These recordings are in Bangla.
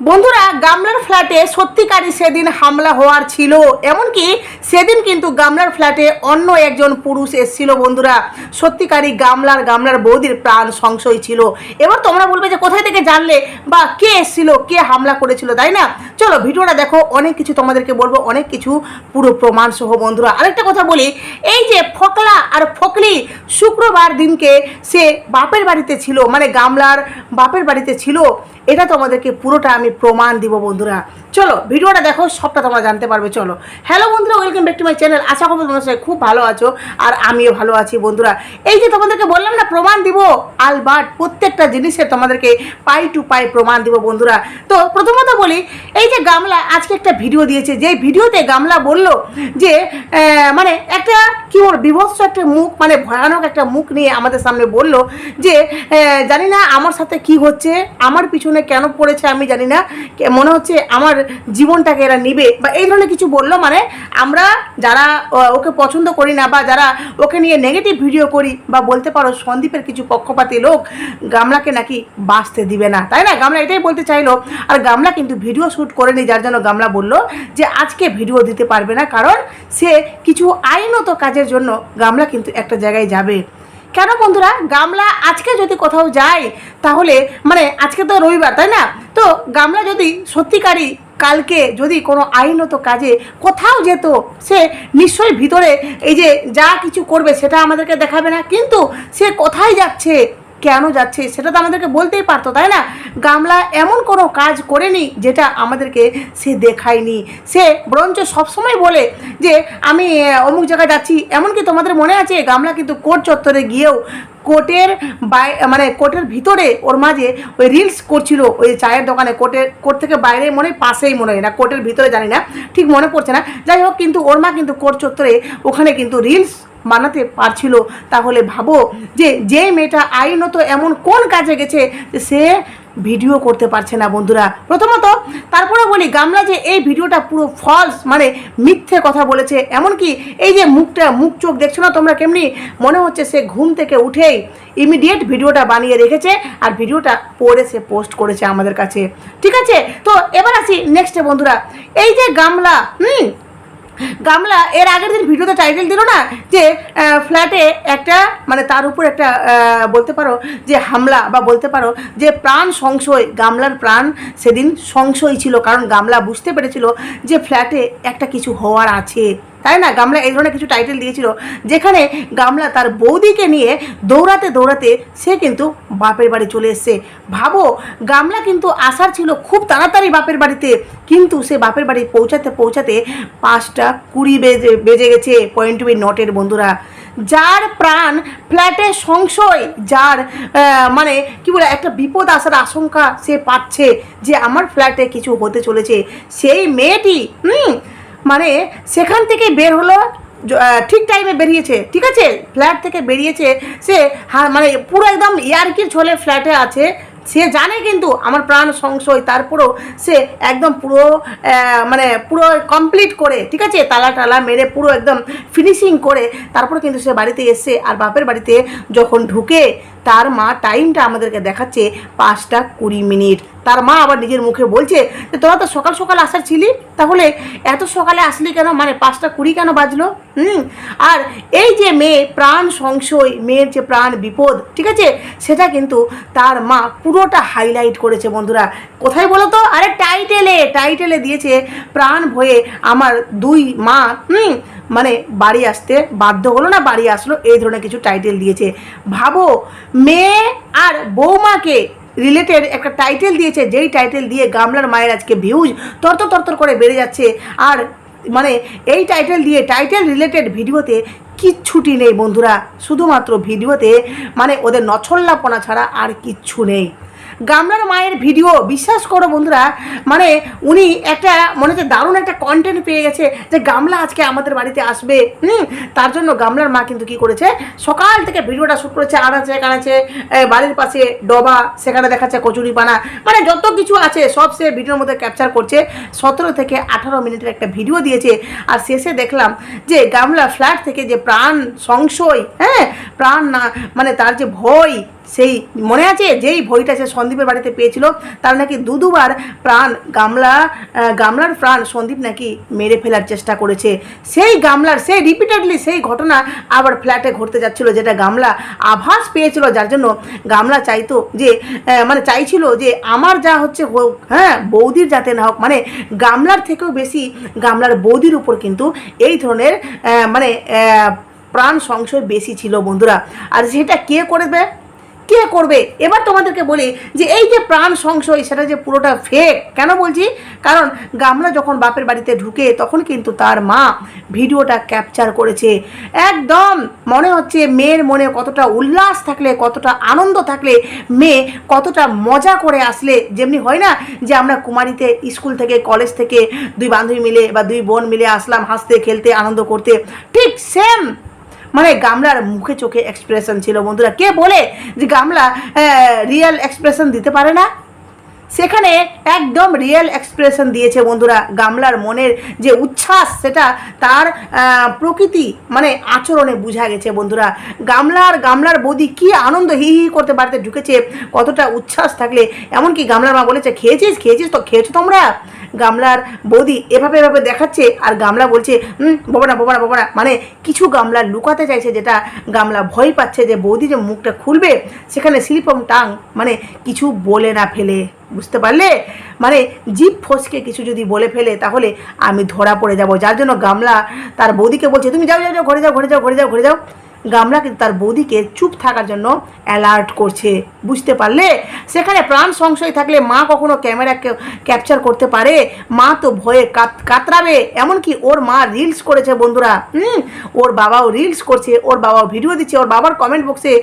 বন্ধুরা, গামলার ফ্ল্যাটে সত্যিকারই সেদিন হামলা হওয়ার ছিল। এমনকি সেদিন কিন্তু গামলার ফ্ল্যাটে অন্য একজন পুরুষ এসেছিল বন্ধুরা। সত্যিকারই গামলার গামলার বৌদির প্রাণ সংশয় ছিল। এবার তোমরা বলবে যে কোথায় থেকে জানলে? বা কে এসেছিল? কে হামলা করেছিল? তাই না? চলো, ভিডিওটা দেখো। অনেক কিছু তোমাদেরকে বলব, অনেক কিছু পুরো প্রমাণ সহ বন্ধুরা। আরেকটা কথা বলি, এই যে ফকলা আর ফকলি শুক্রবার দিনকে সে বাপের বাড়িতে ছিল মানে গামলার বাপের বাড়িতে ছিল। এটা তোমাদেরকে পুরোটা আমি প্রমাণ দিব বন্ধুরা। চলো, ভিডিওটা দেখো, সবটা তোমরা জানতে পারবে, চলো। হ্যালো বন্ধুরা welcome back to my channel আশা করব তোমরা সবাই খুব ভালো আছো, আর আমিও ভালো আছি বন্ধুরা। এই যে তোমাদেরকে বললাম না, প্রমাণ দিব? আলবার্ট, প্রত্যেকটা জিনিসের তোমাদেরকে পাই টু পাই প্রমাণ দিব বন্ধুরা। তো প্রথমত বলি, এই যে গামলা, আজকে একটা ভিডিও দিয়েছে। যে ভিডিওতে গামলা বলল যে মানে একটা কি বল বিভৎস একটা মুখ মানে ভয়ানক একটা মুখ নিয়ে আমাদের সামনে বলল যে জানি না আমার সাথে কি হচ্ছে, আমার পিছনে কেন পড়েছে আমি জানি না। মনে হচ্ছে আমার জীবনটাকে এরা নিবে বা এই ধরনের কিছু বলল মানে আমরা যারা ওকে পছন্দ করি না বা যারা ওকে নিয়ে নেগেটিভ ভিডিও করি বা বলতে পারো সন্দীপের কিছু পক্ষপাতী লোক, গামলাকে নাকি বাঁচতে দিবে না। তাই না? গামলা এটাই বলতে চাইলো। আর গামলা কিন্তু ভিডিও শ্যুট করেনি, যার জন্য গামলা বলল যে আজকে ভিডিও দিতে পারবে না। কারণ সে কিছু আইনত কাজের জন্য গামলা কিন্তু একটা জায়গায় যাবে। কেন বন্ধুরা, গামলা আজকে যদি কোথাও যায়, তাহলে মানে আজকে তো রবিবার, তাই না? তো গামলা যদি সত্যিকারই কালকে যদি কোনো আইনত কাজে কোথাও যেত, সে নিশ্চয়ই ভিতরে এই যে যা কিছু করবে সেটা আমাদেরকে দেখাবে না, কিন্তু সে কোথায় যাচ্ছে? কেন যাচ্ছে? সেটা তো আমাদেরকে বলতেই পারতো, তাই না? গামলা এমন কোনো কাজ করেনি যেটা আমাদেরকে সে দেখায়নি। সে বরঞ্চ সবসময় বলে যে, আমি অমুক জায়গায় যাচ্ছি। এমনকি তোমাদের মনে আছে, গামলা কিন্তু কোর্ট চত্বরে গিয়েও কোর্টের বাই মানে কোর্টের ভিতরে ওর মাঝে ওই রিলস করছিল, ওই চায়ের দোকানে। কোর্টের, কোর্ট থেকে বাইরে মনে পাশেই মনে হয় না, কোর্টের ভিতরে জানি না, ঠিক মনে পড়ছে না। যাই হোক, কিন্তু ওর মা কিন্তু কোর্ট চত্বরে ওখানে কিন্তু রিলস বানাতে পারছিল, তাহলে ভাবো যে যে মেয়েটা আইনত এমন কোন কাজে গেছে সে ভিডিও করতে পারছে না বন্ধুরা। প্রথমত তারপরে বলি, গামলা যে এই ভিডিওটা পুরো ফলস মানে মিথ্যে কথা বলেছে। এমনকি এই যে মুখটা, মুখ চোখ দেখছ না তোমরা কেমনি? মনে হচ্ছে সে ঘুম থেকে উঠেই ইমিডিয়েট ভিডিওটা বানিয়ে রেখেছে আর ভিডিওটা পরে সে পোস্ট করেছে আমাদের কাছে। ঠিক আছে? তো এবার আসি নেক্সটে বন্ধুরা। এই যে গামলা, হুম? গামলা এর আগের দিন ভিডিওতে টাইটেল দিল না যে ফ্ল্যাটে একটা মানে তার উপর একটা বলতে পারো যে হামলা বা বলতে পারো যে প্রাণ সংশয়, গামলার প্রাণ সেদিন সংশয় ছিল। কারণ গামলা বুঝতে পেরেছিল যে ফ্ল্যাটে একটা কিছু হওয়ার আছে। তাই না? গামলা এই ধরনের কিছু টাইটেল দিয়েছিল, যেখানে গামলা তার বৌদিকে নিয়ে দৌড়াতে দৌড়াতে সে কিন্তু বাপের বাড়ি চলে এসছে। ভাবো, গামলা কিন্তু আসার ছিল খুব তাড়াতাড়ি বাপের বাড়িতে, কিন্তু সে বাপের বাড়ি পৌঁছাতে পৌঁছাতে পাঁচটা কুড়ি বেজে বেজে গেছে পয়েন্ট বি নটের বন্ধুরা। যার প্রাণ ফ্ল্যাটে সংশয়, যার মানে কি বলে, একটা বিপদ আসার আশঙ্কা সে পাচ্ছে যে আমার ফ্ল্যাটে কিছু হতে চলেছে। সেই মেয়েটি, হুম মানে সেখান থেকে বের হলো ঠিক টাইমে বেরিয়েছে, ঠিক আছে? ফ্ল্যাট থেকে বেরিয়েছে, সে মানে পুরো একদম ইয়ারকির ছলে ফ্ল্যাটে আছে। সে জানে কিন্তু আমার প্রাণ সংশয়, তারপরেও সে একদম পুরো মানে পুরো কমপ্লিট করে, ঠিক আছে? তালা টালা মেরে পুরো একদম ফিনিশিং করে, তারপরে কিন্তু সে বাড়িতে এসছে আর বাপের বাড়িতে যখন ঢুকে তার মা টাইমটা আমাদেরকে দেখাচ্ছে পাঁচটা কুড়ি মিনিট। তার মা আবার নিজের মুখে বলছে যে, তোরা তো সকাল সকাল আসার ছিলি? তাহলে এত সকালে আসলি কেন? মানে পাঁচটা কুড়ি কেন বাজলো? হুম। আর এই যে মেয়ে, প্রাণ সংশয়, মেয়ের যে প্রাণ বিপদ, ঠিক আছে? সেটা কিন্তু তার মা পুরোটা হাইলাইট করেছে বন্ধুরা। কোথায় বলো তো? আরে টাইটেলে টাইটেলে দিয়েছে, প্রাণ ভয়ে আমার দুই মা, হুম। মানে বাড়ি আসতে বাধ্য হলো না, বাড়ি আসলো, এই ধরনের কিছু টাইটেল দিয়েছে। ভাবো, মেয়ে আর বৌমাকে রিলেটেড একটা টাইটেল দিয়েছে, যেই টাইটেল দিয়ে গামলার মায়ের আজকে ভিউজ তরতর তরতর করে বেড়ে যাচ্ছে। আর মানে এই টাইটেল দিয়ে টাইটেল রিলেটেড ভিডিওতে কিচ্ছুটি নেই বন্ধুরা, শুধুমাত্র ভিডিওতে মানে ওদের নছল্লাপনা ছাড়া আর কিচ্ছু নেই। গামলার মায়ের ভিডিও, বিশ্বাস করো বন্ধুরা মানে উনি একটা, মনে হচ্ছে দারুণ একটা কন্টেন্ট পেয়ে গেছে যে গামলা আজকে আমাদের বাড়িতে আসবে। হুম, তার জন্য গামলার মা কিন্তু কি করেছে, সকাল থেকে ভিডিওটা শ্যুট করেছে, আনাচে কানাচে বাড়ির পাশে ডবা, সেখানে দেখাচ্ছে কচুরি পানা মানে যত কিছু আছে, সব সে ভিডিওর মধ্যে ক্যাপচার করছে। সতেরো থেকে আঠারো মিনিটের একটা ভিডিও দিয়েছে। আর শেষে দেখলাম যে গামলা ফ্ল্যাট থেকে যে প্রাণ সংশয় হ্যাঁ প্রাণ না মানে তার যে ভয় সেই মনে আছে? যেই ভয়টা সে সন্দীপের বাড়িতে পেয়েছিল, তার নাকি দু দুবার প্রাণ গামলা গামলার প্রাণ সন্দীপ নাকি মেরে ফেলার চেষ্টা করেছে। সেই গামলার, সেই রিপিটেডলি সেই ঘটনা আবার ফ্ল্যাটে ঘটতে যাচ্ছিল, যেটা গামলা আভাস পেয়েছিল, যার জন্য গামলা চাইতো যে মানে চাইছিল যে আমার যা হচ্ছে হোক হ্যাঁ বৌদির যাতে না হোক মানে গামলার থেকেও বেশি গামলার বৌদির উপর কিন্তু এই ধরনের মানে প্রাণ সংশয় বেশি ছিল বন্ধুরা। আর সেটা কে করবে কে করবে? এবার তোমাদেরকে বলি যে এই যে প্রাণ সংশয়, সেটা যে পুরোটা ফেক কেন বলছি? কারণ গামলা যখন বাপের বাড়িতে ঢুকে, তখন কিন্তু তার মা ভিডিওটা ক্যাপচার করেছে। একদম মনে হচ্ছে মেয়ের মনে কতটা উল্লাস থাকলে, কতটা আনন্দ থাকলে, মেয়ে কতটা মজা করে আসলে। যেমনি হয় না যে আমরা কুমারীতে স্কুল থেকে কলেজ থেকে দুই বান্ধবী মিলে বা দুই বোন মিলে আসলাম হাসতে, খেলতে, আনন্দ করতে। ঠিক সেম মানে গামলার মুখে চোখে এক্সপ্রেশন ছিল, বন্ধুরা। কে বলে যে গামলা রিয়েল এক্সপ্রেশন দিতে পারে না? সেখানে একদম রিয়েল এক্সপ্রেশন দিয়েছে বন্ধুরা, গামলার মনের যে উচ্ছ্বাস, সেটা তার প্রকৃতি মানে আচরণে বোঝা গেছে বন্ধুরা। গামলার গামলার বদি কি আনন্দ হি হি করতে বাড়িতে ঢুকেছে, কতটা উচ্ছ্বাস থাকলে। এমনকি গামলার মা বলেছে, খেয়েছিস খেয়েছিস তো, খেয়েছো তোমরা? গামলার বৌদি এভাবে এভাবে দেখাচ্ছে আর গামলা বলছে হুম বাবা না বাবা না বাবা না। মানে কিছু গামলা লুকাতে চাইছে যেটা গামলা ভয় পাচ্ছে যে বৌদি যে মুখটা খুলবে, সেখানে শিল্পম টাং মানে কিছু বলে না ফেলে, বুঝতে পারলে? মানে জিপ ফসকে কিছু যদি বলে ফেলে, তাহলে আমি ধরা পড়ে যাব। যার জন্য গামলা তার বৌদিকে বলছে, তুমি যাও যাও যাও, ঘরে যাও ঘরে যাও ঘরে যাও ঘরে যাও। গামলা কিন্তু তার বৌদিকে চুপ থাকার জন্য অ্যালার্ট করছে। বুঝতে পারলে? সেখানে প্রাণ সংশয় থাকলে মা কখনো ক্যামেরা ক্যাপচার করতে পারে? মা তো ভয়ে কাত- কাতরাবে। এমনকি ওর মা রিলস করেছে বন্ধুরা। হুম? ওর বাবাও রিলস করছে, ওর বাবাও ভিডিও দিচ্ছে, ওর বাবার কমেন্ট বক্সে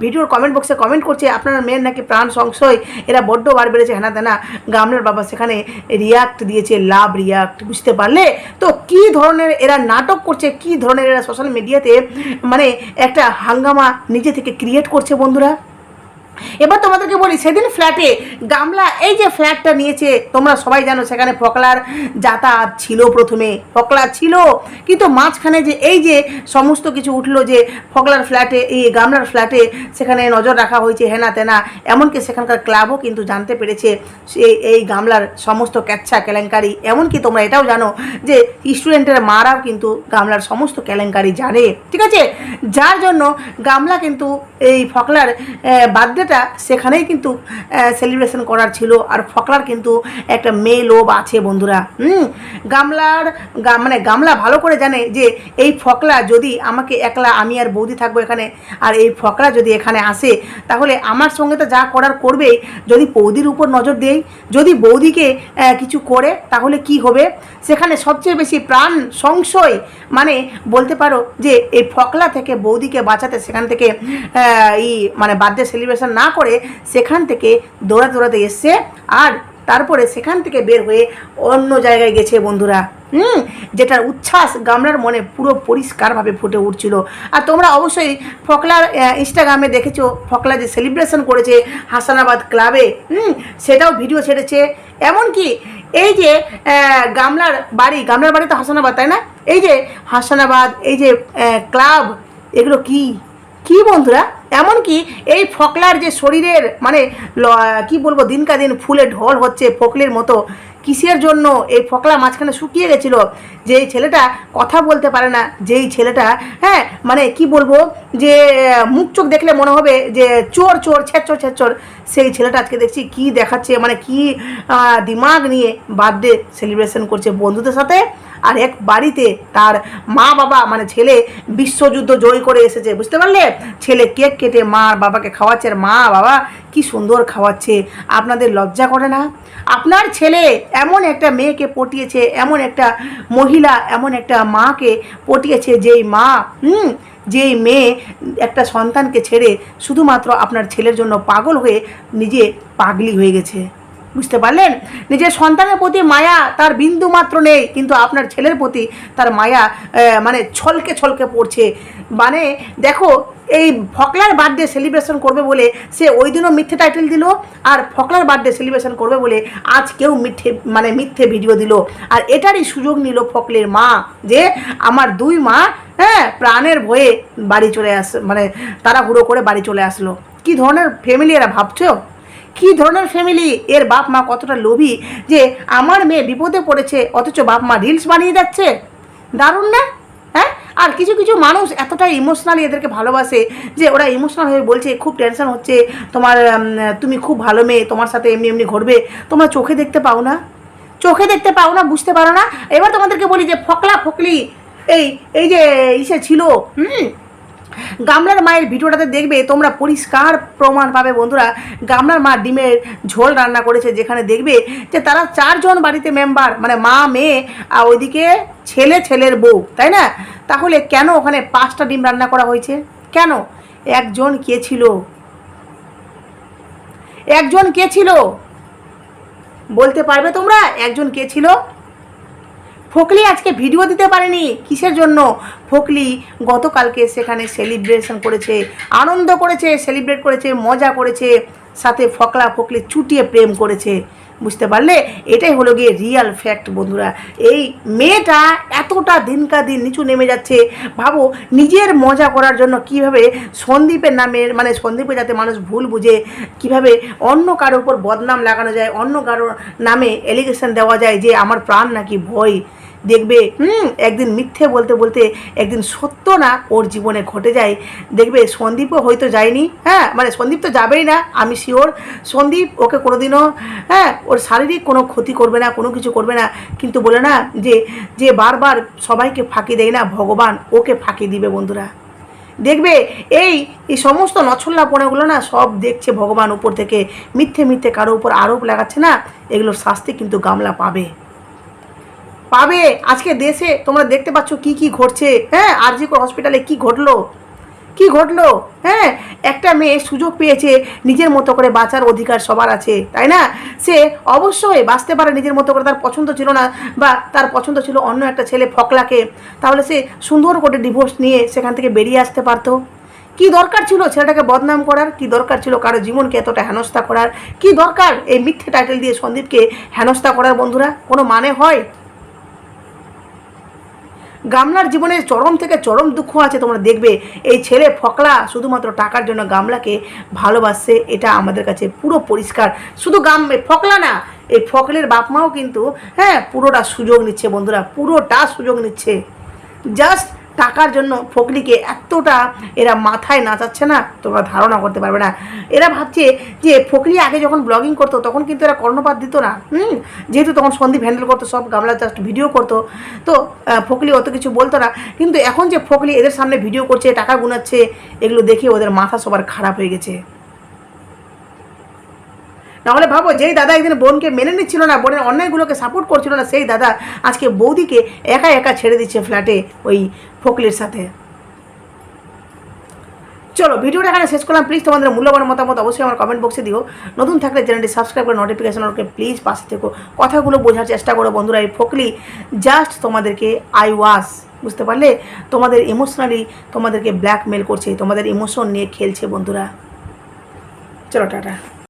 ভিডিওর কমেন্ট বক্সে কমেন্ট করছে, আপনার মেয়ের নাকি প্রাণ সংশয়? এরা বড্ড বার বেড়েছে হ্যানা তেনা। গামলার বাবা সেখানে রিয়াক্ট দিয়েছে লাভ রিয়াক্ট বুঝতে পারলে? তো কি ধরনের এরা নাটক করছে, কি ধরনের এরা সোশ্যাল মিডিয়াতে মানে একটা হাঙ্গামা নিজে থেকে ক্রিয়েট করছে বন্ধুরা। এবার তোমাদেরকে বলি, সেদিন ফ্ল্যাটে গামলা, এই যে ফ্ল্যাটটা নিয়েছে, তোমরা সবাই জানো সেখানে ফকলার যাতায়াত ছিল প্রথমে। ফকলা ছিল, কিন্তু মাঝখানে যে এই যে সমস্ত কিছু উঠল যে ফকলার ফ্ল্যাটে এই গামলার ফ্ল্যাটে সেখানে নজর রাখা হয়েছে হেনা তেনা, এমনকি সেখানকার ক্লাবও কিন্তু জানতে পেরেছে সে এই গামলার সমস্ত ক্যাচ্ছা, কেলেঙ্কারি। এমনকি তোমরা এটাও জানো যে স্টুডেন্টের মারাও কিন্তু গামলার সমস্ত কেলেঙ্কারি জানে। ঠিক আছে? যার জন্য গামলা কিন্তু এই ফকলার বার্থডেটা সেখানেই কিন্তু সেলিব্রেশন করার ছিল। আর ফকলার কিন্তু একটা মেয়ে লোভ আছে বন্ধুরা। হুম? গামলার মানে গামলা ভালো করে জানে যে এই ফকলা যদি আমাকে একলা আমি আর বৌদি থাকব এখানে আর এই ফকলা যদি এখানে আসে তাহলে আমার সঙ্গে তো যা করার করবেই। যদি বৌদির উপর নজর দেই যদি বৌদিকে কিছু করে তাহলে কি হবে? সেখানে সবচেয়ে বেশি প্রাণ সংশয় মানে বলতে পারো যে এই ফকলা থেকে বৌদিকে বাঁচাতে সেখান থেকে আহ, ই মানে বার্থডে সেলিব্রেশন না করে সেখান থেকে দৌড়াতে দৌড়াতে এসছে আর তারপরে সেখান থেকে বের হয়ে অন্য জায়গায় গেছে বন্ধুরা, হুম? যেটার উচ্ছ্বাস গামলার মনে পুরো পরিষ্কারভাবে ফুটে উঠছিল। আর তোমরা অবশ্যই ফকলার ইনস্টাগ্রামে দেখেছ, ফকলা যে সেলিব্রেশন করেছে হাসানাবাদ ক্লাবে হুম? সেটাও ভিডিও ছেড়েছে। এমনকি এই যে গামলার বাড়ি গামলার বাড়ি তো হাসানাবাদ, তাই না? এই যে হাসানাবাদ, এই যে ক্লাব এগুলো কি? কি বন্ধুরা? এমনকি এই ফকলার যে শরীরের মানে কি বলব দিনকা দিন ফুলে ঢল হচ্ছে ফকলের মতো, কিসের জন্য এই ফকলা মাঝখানে শুকিয়ে গেছিল? যে এই ছেলেটা কথা বলতে পারে না, যেই ছেলেটা হ্যাঁ মানে কি বলব, যে, মুখ চোখ দেখলে মনে হবে যে, চোর চোর ছেচর ছেচর সেই ছেলেটা আজকে দেখছি কি দেখাচ্ছে মানে কি দিমাগ নিয়ে বার্থডে সেলিব্রেশন করছে বন্ধুদের সাথে। আর এক বাড়িতে তার মা বাবা মানে ছেলে বিশ্বযুদ্ধ জয় করে এসেছে, বুঝতে পারলে? ছেলে কেক কেটে মা আর বাবাকে খাওয়াচ্ছে, আর মা বাবা কি সুন্দর খাওয়াচ্ছে, আপনাদের লজ্জা করে না? আপনার ছেলে এমন একটা মেয়েকে পটিয়েছে, এমন একটা মহিলা, এমন একটা মাকে পটিয়েছে, যেই মা, হুম, যেই মেয়ে একটা সন্তানকে ছেড়ে শুধুমাত্র আপনার ছেলের জন্য পাগল হয়ে নিজে পাগলি হয়ে গেছে। বুঝতে পারলেন? নিজের সন্তানের প্রতি মায়া তার বিন্দু মাত্র নেই, কিন্তু আপনার ছেলের প্রতি তার মায়া মানে ছলকে ছলকে পড়ছে। মানে দেখো, এই ফকলার বার্থডে সেলিব্রেশন করবে বলে সে ওই দিনও মিথ্যে টাইটেল দিল, আর ফকলার বার্থডে সেলিব্রেশন করবে বলে আজকেও মিথ্যে মানে মিথ্যে ভিডিও দিল। আর এটারই সুযোগ নিল ফকলের মা, যে আমার দুই মা হ্যাঁ প্রাণের ভয়ে বাড়ি চলে আস মানে তারা হুড়ো করে বাড়ি চলে আসলো। কি ধরনের ফ্যামিলি এরা, ভাবছ? কি ধরনের ফ্যামিলি এর বাপ মা কতটা লোভী যে আমার মেয়ে বিপদে পড়েছে, অথচ বাপ মা রিলস বানিয়ে যাচ্ছে? দারুণ না? হ্যাঁ? আর কিছু কিছু মানুষ এতটাই ইমোশনালি এদেরকে ভালোবাসে যে ওরা ইমোশনাল হয়ে বলছে, খুব টেনশন হচ্ছে, তোমার তুমি খুব ভালো মেয়ে, তোমার সাথে এমনি এমনি ঘটবে, তোমরা চোখে দেখতে পাও না? চোখে দেখতে পাও না, বুঝতে পারো না? এবার তোমাদেরকে বলি যে ফকলা ফকলি, এই এই যে ইসে ছিল, হুম? গামলার মায়ের ভিডিওটাতে দেখবে তোমরা পরিষ্কার প্রমাণ পাবে বন্ধুরা। গামলার মা ডিমের ঝোল রান্না করেছে, যেখানে দেখবে যে তারা চারজন বাড়িতে মেম্বার মানে মা, মেয়ে, আর ওইদিকে ছেলে, ছেলের বউ, তাই না? তাহলে কেন ওখানে পাঁচটা ডিম রান্না করা হয়েছে? কেন? একজন কে ছিল? একজন কে ছিল? বলতে পারবে তোমরা? একজন কে ছিল? ফকলি আজকে ভিডিও দিতে পারেনি। কিসের জন্য? ফকলি গতকালকে সেখানে সেলিব্রেশন করেছে, আনন্দ করেছে সেলিব্রেট করেছে, মজা করেছে, সাথে ফকলা ফকলি চুটিয়ে প্রেম করেছে। বুঝতে পারলে? এটাই হলো গিয়ে রিয়াল ফ্যাক্ট বন্ধুরা। এই মেয়েটা এতটা দিনকা দিন নিচু নেমে যাচ্ছে। ভাবো, নিজের মজা করার জন্য কীভাবে সন্দীপের নামের মানে সন্দীপে যাতে মানুষ ভুল বুঝে, কীভাবে অন্য কারোর উপর বদনাম লাগানো যায়, অন্য কারোর নামে এলিগেশন দেওয়া যায় যে, আমার প্রাণ নাকি ভয়। দেখবে হুম। একদিন মিথ্যে বলতে বলতে একদিন সত্য না ওর জীবনে ঘটে যায়। দেখবে সন্দীপও হয়তো যায়নি হ্যাঁ? মানে সন্দীপ তো যাবেই না আমি শিওর সন্দীপ ওকে কোনোদিনও হ্যাঁ? ওর শারীরিক কোনো ক্ষতি করবে না কোনো কিছু করবে না। কিন্তু বলে না যে যে বারবার সবাইকে ফাঁকি দেয় না ভগবান ওকে ফাঁকি দিবে বন্ধুরা। দেখবে এই এই সমস্ত নছল্লাপনাগুলো না সব দেখছে ভগবান উপর থেকে। মিথ্যে মিথ্যে কারও উপর আরোপ লাগাচ্ছে না এগুলোর শাস্তি কিন্তু গামলা পাবে। পাবে? আজকে দেশে তোমরা দেখতে পাচ্ছ কি কি ঘটছে। হ্যাঁ আর আরজিকর হসপিটালে কি ঘটলো? কি ঘটলো? হ্যাঁ একটা মেয়ে সুযোগ পেয়েছে, নিজের মতো করে বাঁচার অধিকার সবার আছে, তাই না? সে অবশ্যই বাঁচতে পারে নিজের মতো করে, তার পছন্দ ছিল না, বা তার পছন্দ ছিল অন্য একটা ছেলে ফকলাকে। তাহলে সে সুন্দর করে ডিভোর্স নিয়ে সেখান থেকে বেরিয়ে আসতে পারতো। কি দরকার ছিল ছেলেটাকে বদনাম করার? কি দরকার ছিল কারও জীবনকে এতটা হেনস্থা করার? কি দরকার এই মিথ্যে টাইটেল দিয়ে সন্দীপকে হেনস্থা করার বন্ধুরা? কোনো মানে হয়? গামলার জীবনে চরম থেকে চরম দুঃখ আছে, তোমরা দেখবে। এই ছেলে ফকলা শুধুমাত্র টাকার জন্য গামলাকে ভালোবাসছে এটা আমাদের কাছে পুরো পরিষ্কার। শুধু গাম ফকলা না, এই ফকলের বাপ মাও কিন্তু হ্যাঁ পুরোটা সুযোগ নিচ্ছে বন্ধুরা, পুরোটা সুযোগ নিচ্ছে। জাস্ট টাকার জন্য ফকরিকে এতটা এরা মাথায় নাচাচ্ছে না, তোমরা ধারণা করতে পারবে না। এরা ভাবছে যে ফকরি আগে যখন ব্লগিং করতো, তখন কিন্তু এরা কর্ণপাত দিত না। হুম? যেহেতু তখন সন্দীপ হ্যান্ডেল করতো, সব গামলা জাস্ট ভিডিও করতো। তো ফকলি অত কিছু বলতো না। কিন্তু এখন যে ফকলি এদের সামনে ভিডিও করছে, টাকা গুনাচ্ছে, এগুলো দেখে ওদের মাথা সবার খারাপ হয়ে গেছে। নাহলে ভাবো যেই দাদা একদিন বোনকে মেনে নিচ্ছিল না, বোনের অন্যায়গুলোকে সাপোর্ট করছিল না, সেই দাদা আজকে বৌদিকে একা একা ছেড়ে দিচ্ছে ফ্ল্যাটে ওই ফকলির সাথে। চলো, ভিডিওটা এখানে শেষ করলাম। প্লিজ তোমাদের মূল্যবান মতামত অবশ্যই আমার কমেন্ট বক্সে দিও। নতুন থাকলে চ্যানেলটি সাবস্ক্রাইব করে নোটিফিকেশন ওকে প্লিজ পাশে থেকো। কথাগুলো বোঝার চেষ্টা করো বন্ধুরা, এই ফকলি জাস্ট তোমাদেরকে আই ওয়াস বুঝতে পারলে? তোমাদের ইমোশনালি তোমাদেরকে ব্ল্যাকমেল করছে, তোমাদের ইমোশন নিয়ে খেলছে বন্ধুরা। চলো, টাটা।